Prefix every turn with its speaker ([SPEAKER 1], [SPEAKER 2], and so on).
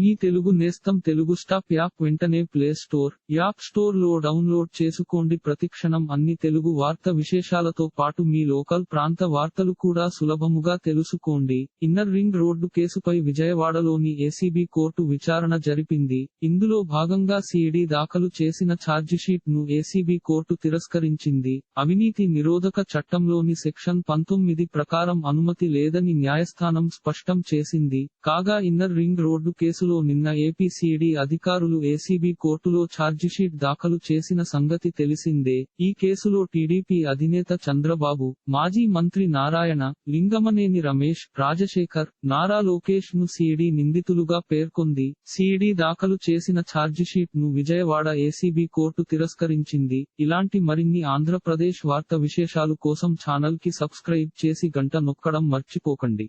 [SPEAKER 1] మీ తెలుగు నేస్తం Telugu stop app వెంటనే play store app స్టోర్లో డౌన్లోడ్ చేసుకోండి. ప్రతిక్షణం అన్ని తెలుగు వార్త విశేషాలతో పాటు మీ లోకల్ ప్రాంత వార్తలు కూడా సులభముగా తెలుసుకోండి. ఇన్నర్ రింగ్ రోడ్డు కేసుపై విజయవాడలోని ఏసీబీ కోర్టు విచారణ జరిపింది. ఇందులో భాగంగా సిఐడి దాఖలు చేసిన ఛార్జిషీట్ను ఏసీబీ కోర్టు తిరస్కరించింది. అవినీతి నిరోధక చట్టంలోని సెక్షన్ పంతొమ్మిది ప్రకారం అనుమతి లేదని న్యాయస్థానం స్పష్టం చేసింది. కాగా ఇన్నర్ రింగ్ రోడ్డు కేసు కేసులో నిన్న ఏపీసీడీ అధికారులు ఏసీబీ కోర్టులో ఛార్జిషీట్ దాఖలు చేసిన సంగతి తెలిసిందే. ఈ కేసులో టీడీపీ అధినేత చంద్రబాబు మాజీ మంత్రి నారాయణ లింగమనేని రమేష్ రాజశేఖర్ నారా లోకేష్ను సీడీ నిందితులుగా పేర్కొంది. సీడీ దాఖలు చేసిన ఛార్జిషీట్ను విజయవాడ ఏసీబీ కోర్టు తిరస్కరించింది. ఇలాంటి మరిన్ని ఆంధ్రప్రదేశ్ వార్త విశేషాలు కోసం ఛానల్కి సబ్స్క్రైబ్ చేసి గంట నొక్కడం మర్చిపోకండి.